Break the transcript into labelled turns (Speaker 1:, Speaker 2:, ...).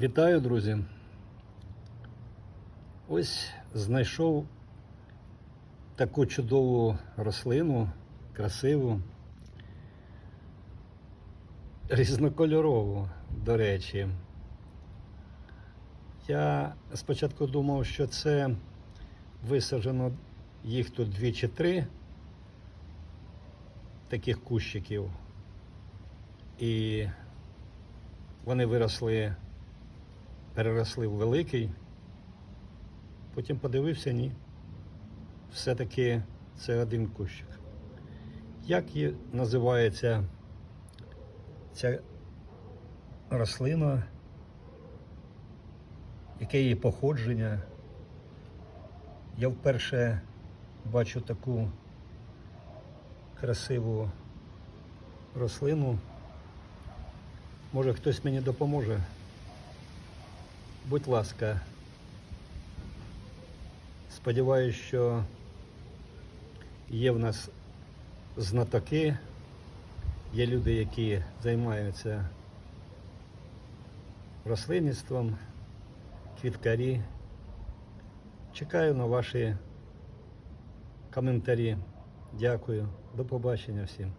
Speaker 1: Вітаю, друзі. Ось знайшов таку чудову рослину, красиву, різнокольорову, до речі. Я спочатку думав, що це висаджено їх тут дві чи три таких кущиків. І вони виросли, переросли в великий. Потім подивився, ні. Все-таки це один кущик. Як є- називається ця рослина? Яке її походження? Я вперше бачу таку красиву рослину. Може хтось мені допоможе. Будь ласка. Сподіваюсь, що є в нас знатоки, є люди, які займаються рослинництвом, квіткарі. Чекаю на ваші коментарі. Дякую. До побачення всім.